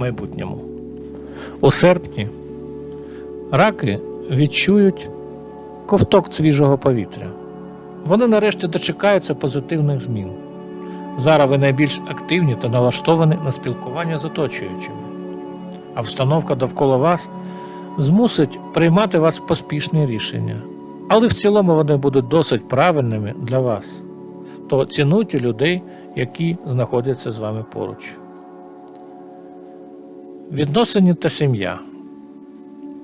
майбутньому. У серпні раки відчують ковток свіжого повітря. Вони нарешті дочекаються позитивних змін. Зараз ви найбільш активні та налаштовані на спілкування з оточуючими, а обстановка довкола вас змусить приймати вас поспішні рішення, але в цілому вони будуть досить правильними для вас. То цінуйте людей, які знаходяться з вами поруч. Відносини та сім'я.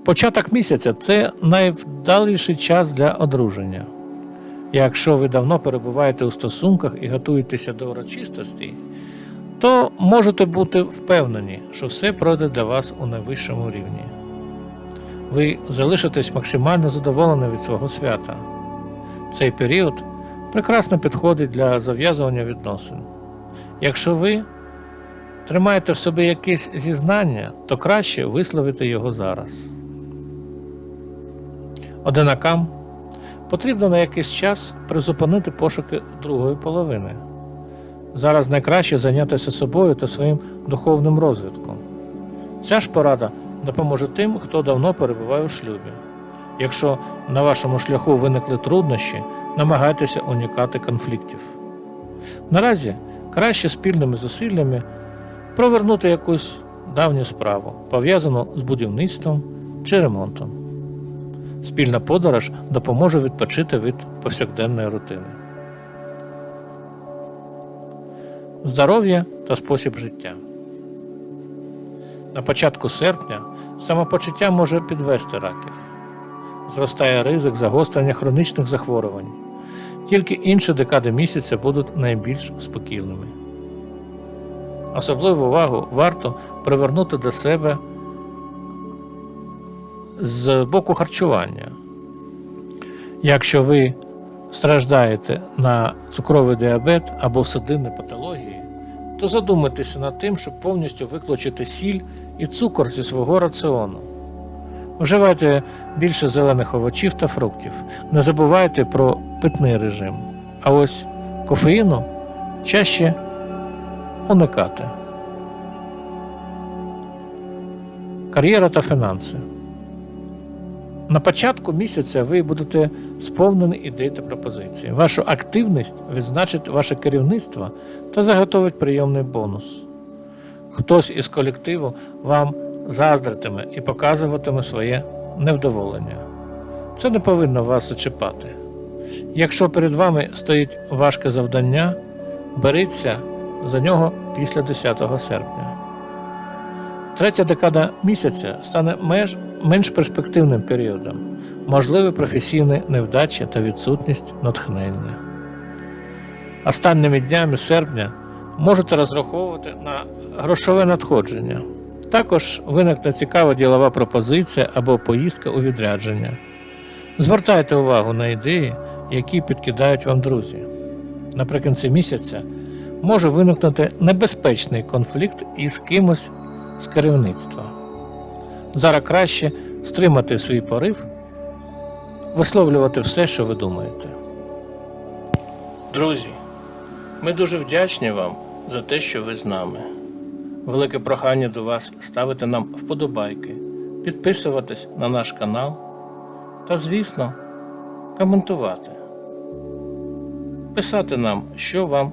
Початок місяця це найвдаліший час для одруження. Якщо ви давно перебуваєте у стосунках і готуєтеся до урочистостей, то можете бути впевнені, що все пройде для вас у найвищому рівні. Ви залишитесь максимально задоволені від свого свята. Цей період прекрасно підходить для зав'язування відносин. Якщо ви тримаєте в собі якесь зізнання, то краще висловити його зараз. Одинакам потрібно на якийсь час призупинити пошуки другої половини. Зараз найкраще зайнятися собою та своїм духовним розвитком. Ця ж порада допоможе тим, хто давно перебуває у шлюбі. Якщо на вашому шляху виникли труднощі, намагайтеся уникати конфліктів. Наразі краще спільними зусиллями провернути якусь давню справу, пов'язану з будівництвом чи ремонтом. Спільна подорож допоможе відпочити від повсякденної рутини. Здоров'я та спосіб життя. На початку серпня самопочуття може підвести раків. Зростає ризик загострення хронічних захворювань. Тільки інші декади місяця будуть найбільш спокійними. Особливу увагу варто привернути до себе з боку харчування. Якщо ви страждаєте на цукровий діабет або судинні патології, то задумайтеся над тим, щоб повністю виключити сіль і цукор зі свого раціону. Вживайте більше зелених овочів та фруктів. Не забувайте про питний режим. А ось кофеїну чаще уникати. Кар'єра та фінанси. На початку місяця ви будете сповнені ідей та пропозицій. Вашу активність відзначить ваше керівництво та заготовить прийомний бонус. Хтось із колективу вам заздритиме і показуватиме своє невдоволення. Це не повинно вас зачіпати. Якщо перед вами стоїть важке завдання, беріться за нього після 10 серпня. Третя декада місяця стане меж, менш перспективним періодом, можливі професійні невдачі та відсутність натхнення. Останніми днями серпня можете розраховувати на грошове надходження. Також виникне цікава ділова пропозиція або поїздка у відрядження. Звертайте увагу на ідеї, які підкидають вам друзі. Наприкінці місяця може виникнути небезпечний конфлікт із кимось з керівництва. Зараз краще стримати свій порив, висловлювати все, що ви думаєте. Друзі, ми дуже вдячні вам за те, що ви з нами. Велике прохання до вас ставити нам вподобайки, підписуватись на наш канал та, звісно, коментувати. Писати нам, що вам